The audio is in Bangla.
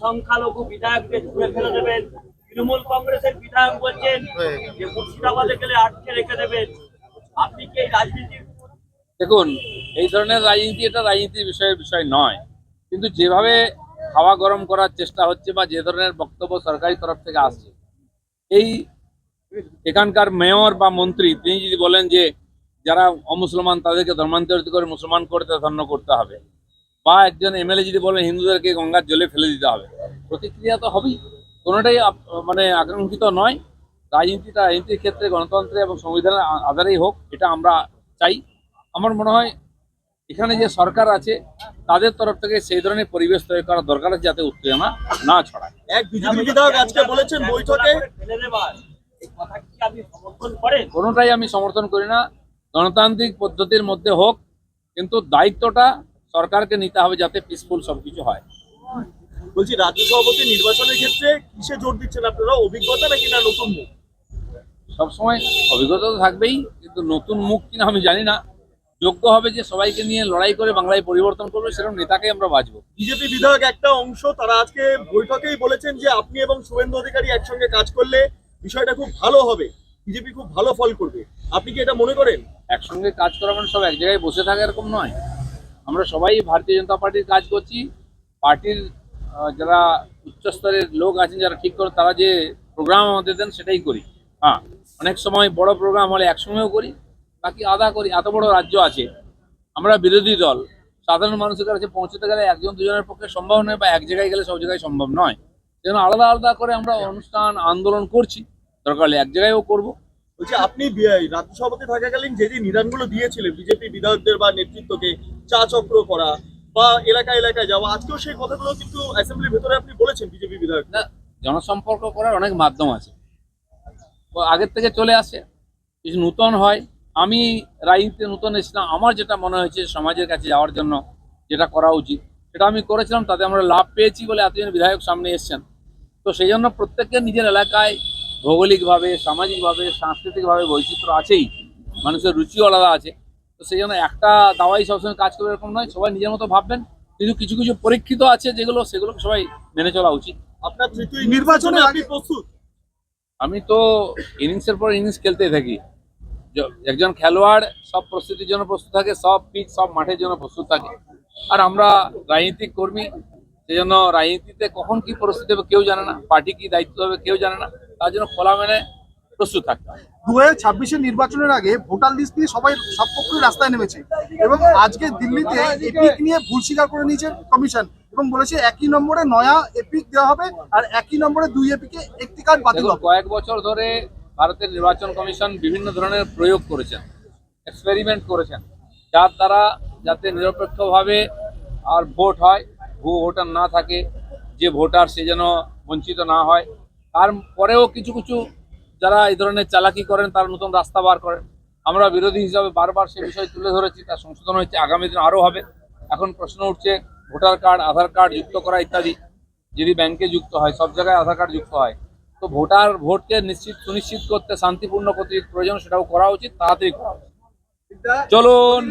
সংখ্যালঘু বিধায়ককে ছুড়ে ফেলে দেবেন। তৃণমূল কংগ্রেসের বিধায়ক বলছেন যে মুর্শিদাবাদে গেলে আটকে রেখে দেবেন। আপনি কি এই রাজনীতির দেখুন এই ধরনের রাজনীতি এটা রাজনীতির বিষয়ের বিষয় নয়। কিন্তু যেভাবে হাওয়া গরম করার চেষ্টা হচ্ছে বা যে ধরনের বক্তব্য সরকারি তরফ থেকে আসছে এই এখানকার মেয়র বা মন্ত্রী তিনি যদি বলেন যে যারা অমুসলমান তাদেরকে ধর্মান্তরিত করে মুসলমান করতে ধন্য করতে হবে বা একজন এমএলএ যদি বলেন হিন্দুদেরকে গঙ্গার জলে ফেলে দিতে হবে প্রতিক্রিয়া তো হবেই। কোনোটাই মানে আকাঙ্ক্ষিত নয়। রাজনীতিটা রাজনীতির ক্ষেত্রে গণতন্ত্রে এবং সংবিধানের আধারেই হোক এটা আমরা চাই। আমার মনে হয় এখানে যে সরকার আছে তাদের তরফ থেকে সেই ধরনের পরিবেশ তৈরি করা দরকার আছে যাতে উত্তেজনা না ছড়ায়। এক বিজেপি বিধায়ক আজকে বলেছেন বৈঠকে কোনোটাই আমি সমর্থন করি না। গণতান্ত্রিক পদ্ধতির মধ্যে হোক কিন্তু দায়িত্বটা সরকারকে নিতে হবে যাতে পিসফুল সবকিছু হয়। বলছি রাজ্য সভাপতি নির্বাচনের ক্ষেত্রে কিসে জোর দিচ্ছেন আপনারা? অভিজ্ঞতা নাকি না নতুন মুখ? সবসময় অভিজ্ঞতা তো থাকবেই কিন্তু নতুন মুখ কিনা আমি জানি না। যোগ্য হবে যে সবাইকে নিয়ে লড়াই করে বাংলায় পরিবর্তন করবে সেরকম নেতাকে আমরা বাঁচব বিজেপি বিধায়ক একটা অংশ তারা আজকে বৈঠকেই বলেছেন যে আপনি এবং শুভেন্দু অধিকারী একসঙ্গে কাজ করলে বিষয়টা খুব ভালো হবে। বিজেপি খুব ভালো ফল করবে। আপনি কি এটা মনে করেন? একসঙ্গে কাজ করা মানে সব এক জায়গায় বসে থাকা এরকম নয়। আমরা সবাই ভারতীয় জনতা পার্টির কাজ করছি। পার্টির যারা উচ্চস্তরের লোক আছেন, যারা ঠিক করেন তারা যে প্রোগ্রাম আমাদের দেন, সেটাই করি। হ্যাঁ অনেক সময় বড় প্রোগ্রাম হলে একসঙ্গেও করি, বাকি আদা করি। এত বড় রাজ্য আছে, আমরা বিরোধী দল, সাধারণ মানুষের কাছে পৌঁছতে গেলে একজন দুজনের পক্ষে সম্ভব নয় বা এক জায়গায় গেলে সব জায়গায় সম্ভব নয়। সেজন্য আলাদা আলাদা করে আমরা অনুষ্ঠান, আন্দোলন করছি, দরকার হলে এক জায়গায়ও করব। বলছি, আপনি রাজ্য সভাপতি থাকাকালীন যে যে নিদানগুলো দিয়েছিলেন, বিজেপি বিধায়কদের বা নেতৃত্বকে চা চক্র করা বা এলাকা এলাকায় যাওয়া, আজকেও সেই কথাগুলো কিন্তু অ্যাসেম্বলির ভেতরে আপনি বলেছেন বিজেপি বিধায়ক জনসম্পর্ক করার অনেক মাধ্যম আছে। আগের থেকে চলে আসে, কিছু নূতন হয়। আমি রাজনীতিতে নূতন এসেছিলাম, আমার যেটা মনে হয়েছে সমাজের কাছে যাওয়ার জন্য, যেটা করা উচিত, সেটা আমি করেছিলাম, তাতে আমরা লাভ পেয়েছি বলে এতজন বিধায়ক সামনে এসছেন। তো সেই জন্য প্রত্যেকের নিজের এলাকায় ভৌগোলিকভাবে সামাজিকভাবে সাংস্কৃতিকভাবে বৈচিত্র্য আছেই। মানুষের রুচিও আলাদা আছে। তো সেই জন্য একটা দাওয়াই সবসময় কাজ করবে এরকম নয় সবাই নিজের মতো ভাববেন। কিন্তু কিছু কিছু পরীক্ষিত আছে যেগুলো সেগুলো সবাই মেনে চলা উচিত। আপনার নির্বাচনে আপনি প্রস্তুত। আমি তো ইনিংসের পর ইনিংস খেলতেই থাকি। একজন খেলোয়াড় সব প্রস্তুতির জন্য প্রস্তুত থাকে সব পিচ সব মাঠের জন্য প্রস্তুত থাকে। আর আমরা রাজনীতিক কর্মী সেই জন্য রাজনীতিতে কখন কি পরিস্থিতি হবে কেউ জানে না পার্টি কি দায়িত্ব হবে কেউ জানে না। তার জন্য খোলা মেনে প্রস্তুত থাকতে দু হাজার ছাব্বিশের নির্বাচনের আগে ভোটার লিস্ট নিয়ে সবাই সব পক্ষই রাস্তায় নেমেছে এবং আজকে দিল্লিতে এপিক নিয়ে ভুল স্বীকার করে নিয়েছে কমিশন এবং বলেছে একই নম্বরে নয়া এপিক দেওয়া হবে আর একই নম্বরে দুই এপিকে একটি কার্ড বাতিল হবে। কয়েক বছর ধরে ভারতের নির্বাচন কমিশন বিভিন্ন ধরনের প্রয়োগ করেছেন এক্সপেরিমেন্ট করেছেন যার দ্বারা যাতে নিরপেক্ষভাবে আর ভোট হয় ভুয়ো ভোটার না থাকে যে ভোটার সে যেন বঞ্চিত না হয় তার পরেও কিছু কিছু যারা এই ধরনের চালাকি করেন তারা নতুন রাস্তা বার করেন। আমরা বিরোধী হিসাবে বারবার সে বিষয় তুলে ধরেছি তার সংশোধন হচ্ছে আগামী দিন আরও হবে। এখন প্রশ্ন উঠছে ভোটার কার্ড আধার কার্ড যুক্ত করা ইত্যাদি যদি ব্যাংকে যুক্ত হয় সব জায়গায় আধার কার্ড যুক্ত হয়। তো ভোটার ভোটকে নিশ্চিত সুনিশ্চিত করতে শান্তিপূর্ণ করতে প্রয়োজন সেটাও করা উচিত তাড়াতাড়ি করা উচিত। চলুন